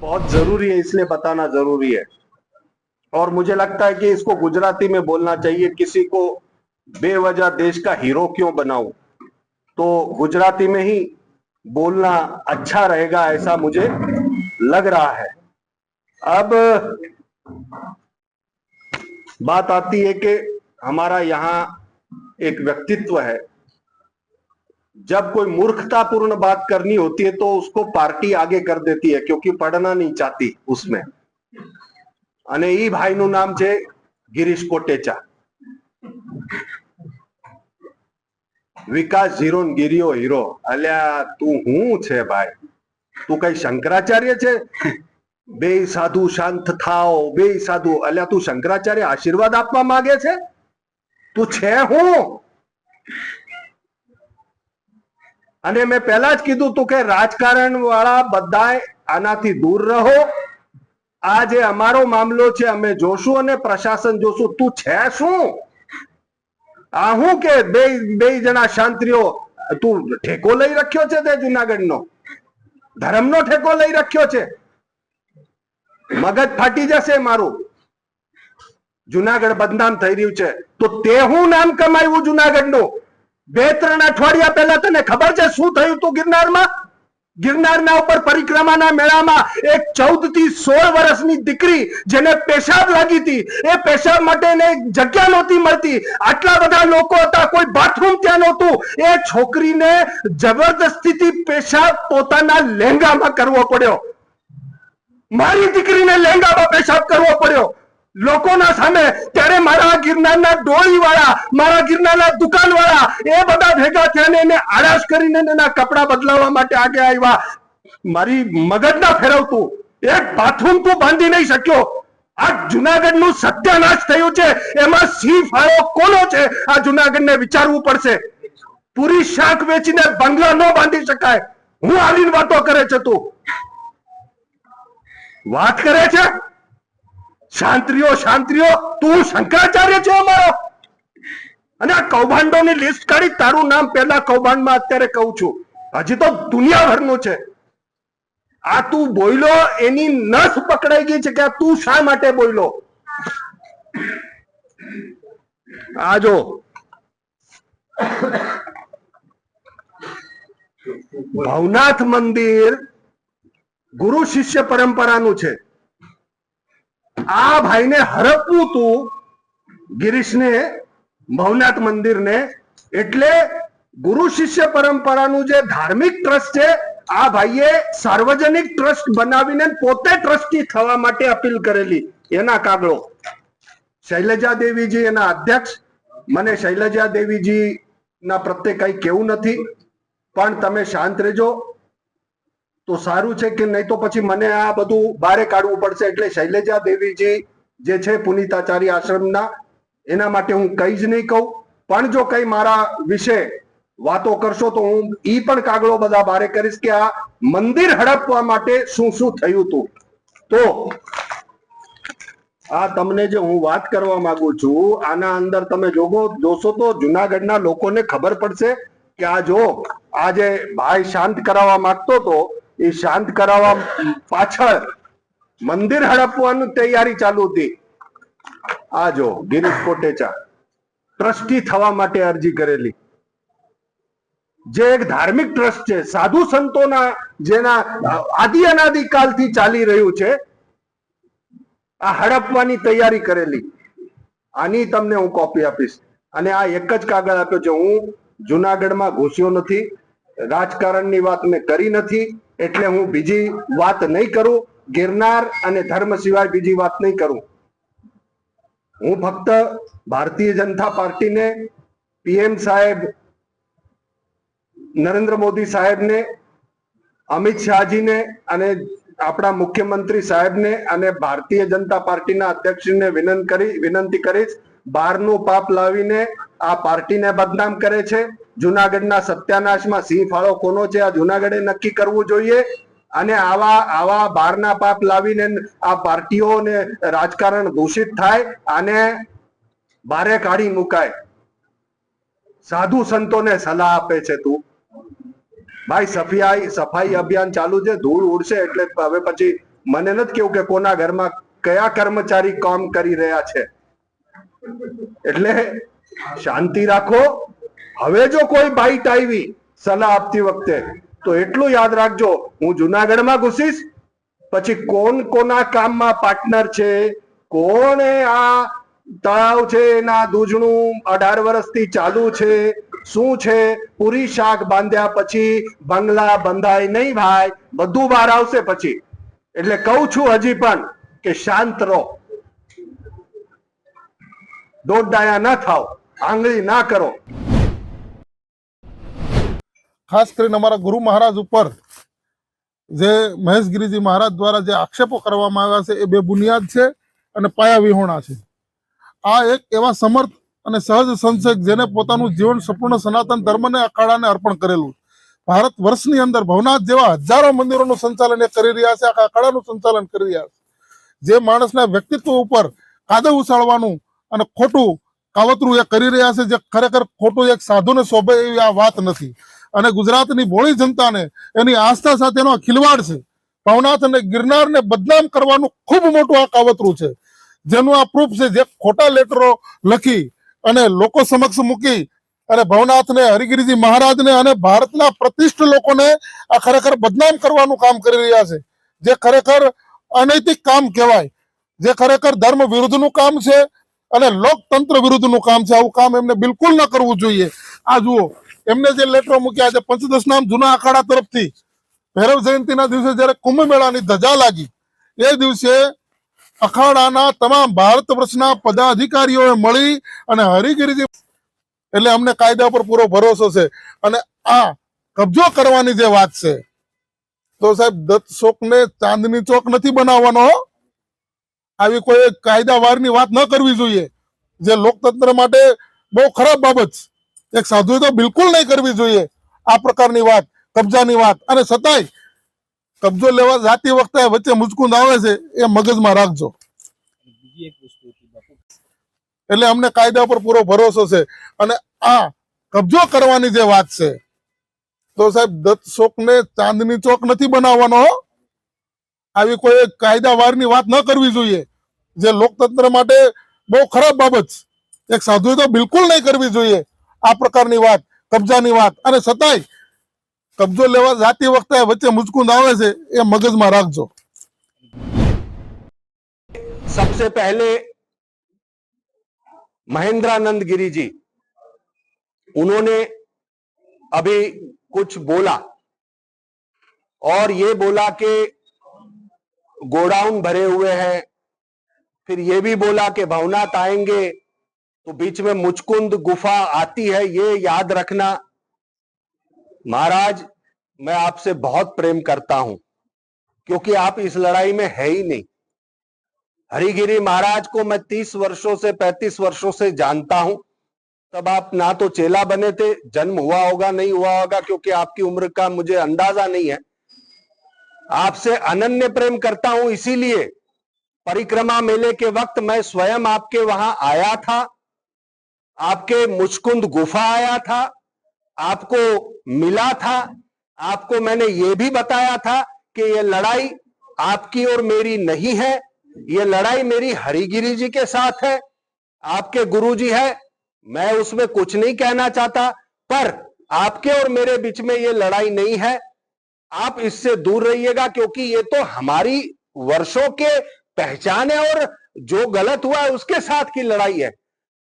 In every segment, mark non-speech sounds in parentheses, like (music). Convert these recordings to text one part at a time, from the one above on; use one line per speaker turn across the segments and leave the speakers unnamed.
बहुत ज़रूरी है, इसलिए बताना ज़रूरी है। और मुझे लगता है कि इसको गुजराती में बोलना चाहिए, किसी को बेवजह देश का हीरो क्यों बनाऊँ? तो गुजराती में ही बोलना अच्छा रहेगा, ऐसा मुझे लग रहा है। अब बात आती है कि हमारा यहाँ एक व्यक्तित्व है। जब कोई मूर्खतापूर्ण बात करनी होती है तो उसको पार्टी आगे कर देती है क्योंकि पढ़ना नहीं चाहती उसमें અને ઈ ભાઈનું નામ છે ગિરીશ કોટેચા વિકાસ ઝીરો ને ગિરિયો હીરો અલ્યા તું હું છે ભાઈ તું કઈ શંકરાચાર્ય છે બે સાધુ શાંત થાઓ બે સાધુ અલ્યા તું શંકરાચાર્ય આશીર્વાદ આપવા માંગે છે તું છે હું અને મેં પહેલા જ કીધું તું કે રાજકારણ વાળા બધા આનાથી દૂર રહો. આ જે અમારો મામલો છે, અમે જોશું અને પ્રશાસન જોશું. તું છે શું? આ હું કે બે બે જણા શાંતિઓ, તું ઠેકો લઈ રાખ્યો છે તે જુનાગઢનો? ધર્મનો ઠેકો લઈ રાખ્યો છે? મગજ ફાટી જશે મારું. જુનાગઢ બદનામ થઈ રહ્યું છે. તો તે હું નામ કમાયું જુનાગઢનું? બે ત્રણ અઠવાડિયા પહેલા તને ખબર છે શું થયું તું ગિરનારમાં? ગિરનારના ઉપર પરિક્રમાના મેળામાં એક ચૌદથી સોળ વર્ષની દીકરી જેને પેશાબ લાગી હતી, એ પેશાબ માટે એને જગ્યા નહોતી મળતી. આટલા બધા લોકો હતા, કોઈ બાથરૂમ ત્યાં નહોતું. એ છોકરીને જબરદસ્તીથી પેશાબ પોતાના લહેંગામાં કરવો પડ્યો. મારી દીકરીને લહેંગામાં પેશાબ કરવો પડ્યો. લોકોના સામે ત્યારે મારા ગિરનારના ડોળી વાળા મારા ગિરનારના દુકાન વાળા એ બધા ભેગા થયા એને આળાશ કરીને એના કપડા બદલાવવા માટે આગે આવ્યા. મારી મગજ ના ફેરવતું. એક બાથરૂમ તું બાંધી નહીં શક્યો. આ જુનાગઢનું સત્યાનાશ થયું છે. એમાં સિંહ ફાળો કોનો છે? આ જુનાગઢ ને વિચારવું પડશે. પૂરી શાક વેચીને બંગલા ન બાંધી શકાય. હું આવીને વાતો કરે છે તું. વાત કરે છે? શાંત્રીઓ શાંત્રીઓ તું શંકરાચાર્ય છે અમારો. અને આ કૌભાંડોની લિસ્ટ કાઢી તારું નામ પહેલા કૌભાંડમાં અત્યારે કહું છું. હજી તો દુનિયાભરનું છે. આ તું બોયલો, એની નસ પકડાઈ ગઈ છે કે તું શા માટે બોયલો? આ જો. ભવનાથ મંદિર ગુરુ શિષ્ય પરંપરાનું છે. આ ભાઈને હરપવું તું ગિરીશને, ભવનાથ મંદિરને, એટલે ગુરુ શિષ્ય પરંપરાનું જે ધાર્મિક ટ્રસ્ટ છે, આ ભાઈએ સાર્વજનિક ટ્રસ્ટ બનાવીને પોતે ટ્રસ્ટી થવા માટે અપીલ કરેલી, એના કાગળો. શૈલજા દેવીજી એના અધ્યક્ષ. મને શૈલજા દેવીજી ના પ્રત્યે કઈ કેવું નથી, પણ તમે શાંત રહેજો. તો સારું છે કે નહીં તો પછી મને આ બધું બારે કાઢવું પડશે એટલે શૈલેજા દેવીજી જે છે પુનિતાચાર્ય આશ્રમના, એના માટે હું કઈ જ નહીં કહું. પણ જો કઈ મારા વિશે વાતો કરશો તો હું ઈ પણ કાગળો બધા બારે કરીશ કે આ મંદિર હડપવા માટે શું શું થયું હતું. તો આ તમને જે હું વાત કરવા માંગુ છું, આના અંદર તમે જોગો જોશો તો જુનાગઢના લોકોને ખબર પડશે કે આ જો આ જે ભાઈ શાંત કરાવવા માંગતો હતો એ શાંત કરાવવા પાછળ મંદિર હડપવાની તૈયારી ચાલુ હતી. આ જો, ગિરીશ કોટેચા, ટ્રસ્ટી થવા માટે અરજી કરેલી. જે એક ધાર્મિક ટ્રસ્ટ છે, સાધુ સંતોના જેના આદિ અનાદિ કાલથી ચાલી રહ્યું છે, આ હડપવાની તૈયારી કરેલી. આની તમને હું કોપી આપીશ. અને આ એક જ કાગળ આપ્યો છે, હું જુનાગઢમાં ઘૂસ્યો નથી. રાજકારણની વાત મેં કરી નથી. એટલે હું બીજી વાત નહીં કરું, ગિરનાર અને ધર્મ સિવાય બીજી વાત નહીં કરું. હું ફક્ત ભારતીય જનતા પાર્ટીને પીએમ સાહેબ, નરેન્દ્ર મોદી સાહેબને, અમિત શાહજીને અને આપણા મુખ્યમંત્રી સાહેબને અને ભારતીય જનતા પાર્ટીના અધ્યક્ષને વિનંતી કરી, વિનંતી કરીશ બહારનું પાપ લાવીને આ પાર્ટીને બદનામ કરે છે. જુનાગઢના સત્યાનાશમાં સિંહ ફાળો કોનો છે? આ જુનાગઢે નક્કી કરવું જોઈએ. અને આવા આવા બહારના પાપ લાવીને આ પાર્ટીઓને રાજકારણ દૂષિત થાય અને બારે કાઢી મુકાય. સાધુ સંતોને સલાહ આપે છે તું. ભાઈ સફાઈ સફાઈ અભિયાન ચાલુ છે. ધૂળ ઉડશે એટલે હવે પછી મને નથી કેવું કે કોના ઘરમાં કયા કર્મચારી કામ કરી રહ્યા છે. એટલે શાંતિ રાખો. હવે જો કોઈ બાઈટ આવી, સલાહ આપતી વખતે, તો એટલું યાદ રાખજો, હું જુનાગઢમાં ઘૂસીશ, પછી કોણ કોના કામમાં પાર્ટનર છે, કોણે આ તળાવ છે, એના દૂજણું અઢાર વર્ષથી ચાલુ છે, શું છે, પૂરી શાક બાંધ્યા પછી બંગલા બંધાય નહીં ભાઈ, બધું બહાર આવશે પછી. એટલે કહું છું હજી પણ કે શાંત રહો. દોઢ ના થાવ આંગળી ના કરો.
ખાસ કરીને અમારા ગુરુ મહારાજ ઉપર જે મહેશગીરીજી મહારાજ દ્વારા જે આક્ષેપો કરવામાં આવ્યા છે, એ બે બુનિયાદ છે અને પાયા વિહોણા છે. આ એક એવા સમર્થ અને સહજ સંસદ જેને પોતાનું જીવન સંપૂર્ણ સનાતન ધર્મને અખાડાને અર્પણ કરેલું ભારત વર્ષની અંદર ભવનાથ જેવા હજારો મંદિરોનું સંચાલન એ કરી રહ્યા છે, આખા અખાડાનું સંચાલન કરી રહ્યા છે. જે માણસના વ્યક્તિત્વ ઉપર કાદવ ઉછાળવાનું અને ખોટું કાવતરું એ કરી રહ્યા છે જે ખરેખર ખોટું એક સાધુને શોભે એવી આ વાત નથી. અને ગુજરાતની ભોળી જનતાને એની આસ્થા સાથેનો ખિલવાડ છે. ભવનાથ અને ગિરનારને બદનામ કરવાનું ખૂબ મોટું આ કાવતરું છે. જેનું આ પ્રૂફ છે જે ખોટા લેટરો લખી અને લોકો સમક્ષ મૂકી અને ભવનાથને, હરિગીરીજી મહારાજને અને ભારતના પ્રતિષ્ઠ લોકોને આ ખરેખર બદનામ કરવાનું કામ કરી રહ્યા છે. જે ખરેખર અનૈતિક કામ કહેવાય. જે ખરેખર ધર્મ વિરુદ્ધનું કામ છે. અને લોકતંત્ર વિરુદ્ધનું કામ છે. આવું કામ એમને બિલકુલ ન કરવું જોઈએ. આ જુઓ, એમને જે લેટરો મૂક્યા છે, પંચદશ નામ જૂના અખાડા તરફથી. ભૈરવ જયંતિના દિવસે જયારે કુંભ મેળાની ધજા લાગી, એ દિવસે અખાડાના તમામ ભારત વર્ષના પદાધિકારીઓએ મળી અને હરિગીરીજી એટલે અમને કાયદા પર પૂરો ભરોસો છે. અને આ કબજો કરવાની જે વાત છે. તો સાહેબ, દત્ત ચોક ને ચાંદની ચોક નથી બનાવવાનો. આવી કોઈ કાયદા વારની વાત ન કરવી જોઈએ. જે લોકતંત્ર માટે બહુ ખરાબ બાબત એક સાધુએ તો બિલકુલ નહીં કરવી જોઈએ આ પ્રકારની વાત, કબજાની વાત. અને છતાંય કબજો લેવા જાતી વખતે વચ્ચે મુચકુંદ આવે છે એ મગજમાં રાખજો. એટલે અમને કાયદા પર પૂરો ભરોસો છે. અને આ કબજો કરવાની જે વાત છે, તો સાહેબ દત્ત ચોક ને ચાંદની ચોક નથી બનાવવાનો. આવી કોઈ કાયદા વારની વાત ન કરવી જોઈએ જે લોકતંત્ર માટે બહુ ખરાબ બાબત છે એક સાધુએ તો બિલકુલ નહીં કરવી જોઈએ આ પ્રકારની વાત કબજાની વાત અને છતાંય કબજો લેવા જાતી વખતે વચ્ચે મુચકુંદ આવે છે એ મગજમાં રાખજો
सबसे पहले महेंद्रानंद गिरी जी उन्होंने अभी कुछ बोला और ये बोला कि गोडाउन भरे हुए हैं। फिर ये भी बोला कि भवनाथ आएँगे तो बीच में मुचकुंद गुफा आती है, ये याद रखना। महाराज, मैं आपसे बहुत प्रेम करता हूँ, क्योंकि आप इस लड़ाई में है ही नहीं। हरिगिरी महाराज को मैं तीस वर्षों से, पैंतीस वर्षों से जानता हूँ। तब आप ना तो चेला बने थे, जन्म हुआ होगा, नहीं हुआ होगा, क्योंकि आपकी उम्र का मुझे अंदाज़ा नहीं है। आपसे अनन्य प्रेम करता हूँ, इसीलिए परिक्रमा मेले के वक्त मैं स्वयं आपके वहाँ आया था। आपके मुचकुंद गुफा आया था, आपको मिला था, आपको मैंने ये भी बताया था कि ये लड़ाई आपकी और मेरी नहीं है, ये लड़ाई मेरी हरिगिरी जी के साथ है, आपके गुरु जी है, मैं उसमें कुछ नहीं कहना चाहता, पर आपके और मेरे बीच में ये लड़ाई नहीं है आप इससे दूर रहिएगा, क्योंकि ये तो हमारी वर्षों के पहचान है और जो गलत हुआ है उसके साथ की लड़ाई है।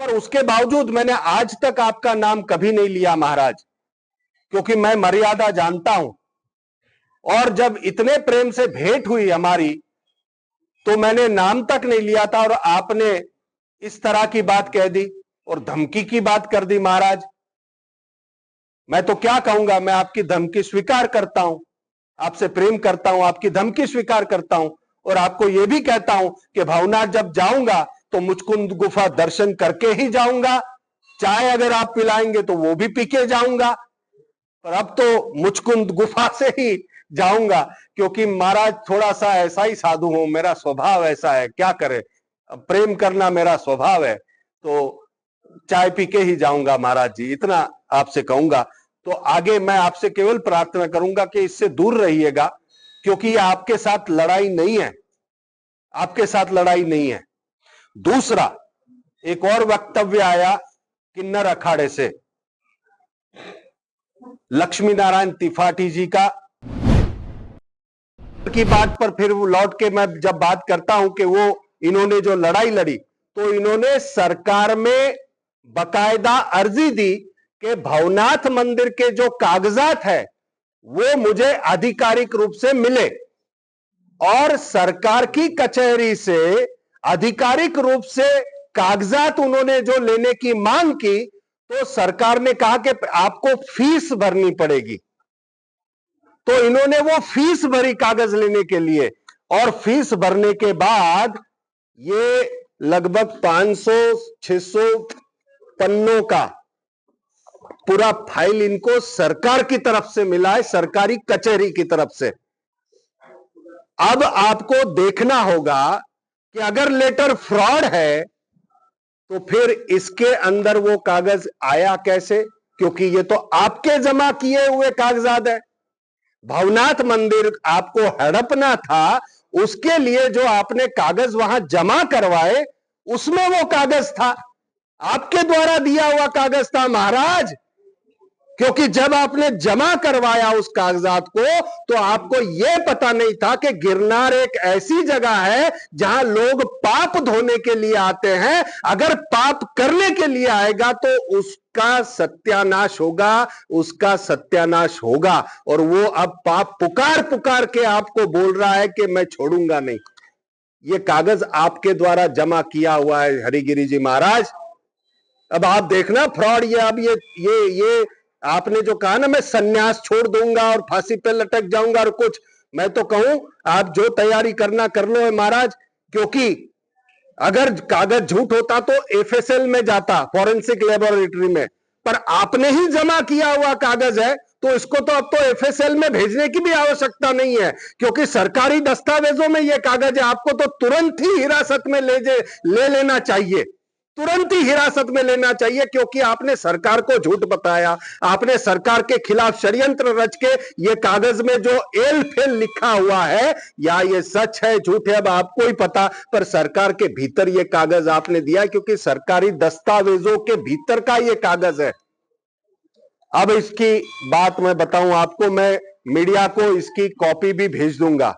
पर उसके बावजूद मैंने आज तक आपका नाम कभी नहीं लिया महाराज, क्योंकि मैं मर्यादा जानता हूँ। और जब इतने प्रेम से भेंट हुई हमारी तो मैंने नाम तक नहीं लिया था और आपने इस तरह की बात कह दी और धमकी की बात कर दी महाराज। मैं तो क्या कहूँगा? मैं आपकी धमकी स्वीकार करता हूँ। आपसे प्रेम करता हूँ, आपकी धमकी स्वीकार करता हूँ। और आपको यह भी कहता हूँ कि भावनाथ जब जाऊँगा तो मुचकुंद गुफा दर्शन करके ही जाऊँगा। चाय अगर आप पिलाएँगे तो वो भी पी के जाऊँगा। पर अब तो मुचकुंद गुफा (laughs) से ही जाऊँगा, क्योंकि महाराज थोड़ा सा ऐसा ही साधु हूँ। मेरा स्वभाव ऐसा है, क्या करे? प्रेम करना मेरा स्वभाव है। तो चाय पी के ही जाऊँगा महाराज जी, इतना आपसे कहूँगा। तो आगे मैं आपसे केवल प्रार्थना करूँगा कि इससे दूर रहिएगा, क्योंकि ये आपके साथ लड़ाई नहीं है। आपके साथ लड़ाई नहीं है। दूसरा, एक और वक्तव्य आया किन्नर अखाड़े से। लक्ष्मी नारायण त्रिपाठी जी का की बात पर फिर वो लौट के मैं जब बात करता हूँ कि वो इन्होंने जो लड़ाई लड़ी तो इन्होंने सरकार में बकायदा अर्जी दी कि भवनाथ मंदिर के जो कागजात है, वो मुझे आधिकारिक रूप से मिले। और सरकार की कचहरी से आधिकारिक रूप से कागजात उन्होंने जो लेने की मांग की तो सरकार ने कहा कि आपको फ़ीस भरनी पड़ेगी। तो इन्होंने वो फ़ीस भरी कागज़ लेने के लिए, और फ़ीस भरने के बाद ये लगभग 500 600 पन्नों का। पूरा फ़ाइल इनको सरकार की तरफ़ से मिला है, सरकारी कचहरी की तरफ़ से। अब आपको देखना होगा कि अगर लेटर फ्रॉड है तो फिर इसके अंदर वो कागज़ आया कैसे? क्योंकि ये तो आपके जमा किए हुए कागजात है। भवनाथ मंदिर आपको हड़पना था, उसके लिए जो आपने कागज़ वहाँ जमा करवाए, उसमें वो कागज़ था। आपके द्वारा दिया हुआ कागज़ था महाराज। क्योंकि जब आपने जमा करवाया उस कागजात को तो आपको यह पता नहीं था कि गिरनार एक ऐसी जगह है जहाँ लोग पाप धोने के लिए आते हैं। अगर पाप करने के लिए आएगा तो उसका सत्यानाश होगा, उसका सत्यानाश होगा। और वो अब पाप पुकार पुकार के आपको बोल रहा है कि मैं छोड़ूँगा नहीं। ये कागज़ आपके द्वारा जमा किया हुआ है हरिगिरी जी महाराज। अब आप देखना फ्रॉड ये अब ये ये ये, आपने जो कहा ना, मैं सन्यास छोड़ दूँगा और फांसी पे लटक जाऊँगा और कुछ, मैं तो कहूँ, आप जो तैयारी करना कर लो है महाराज, क्योंकि अगर कागज़ झूठ होता तो एफएसएल में जाता फॉरेंसिक लेबोरेटरी में, पर आपने ही जमा किया हुआ कागज़ है तो इसको तो अब तो एफएसएल में भेजने की भी आवश्यकता नहीं है, क्योंकि सरकारी दस्तावेजों में यह कागज़ है, आपको तो तुरंत ही हिरासत में ले ले लेना चाहिए। तुरंत ही हिरासत में लेना चाहिए, क्योंकि आपने सरकार को झूठ बताया, आपने सरकार के खिलाफ षड्यंत्र रच के ये कागज़ में जो एल फेल लिखा हुआ है, या ये सच है, झूठ है, अब आपको ही पता, पर सरकार के भीतर ये कागज़ आपने दिया क्योंकि सरकारी दस्तावेजों के भीतर का ये कागज़ है। अब इसकी बात मैं बताऊँ, आपको मैं मीडिया को इसकी कॉपी भी भेज दूँगा।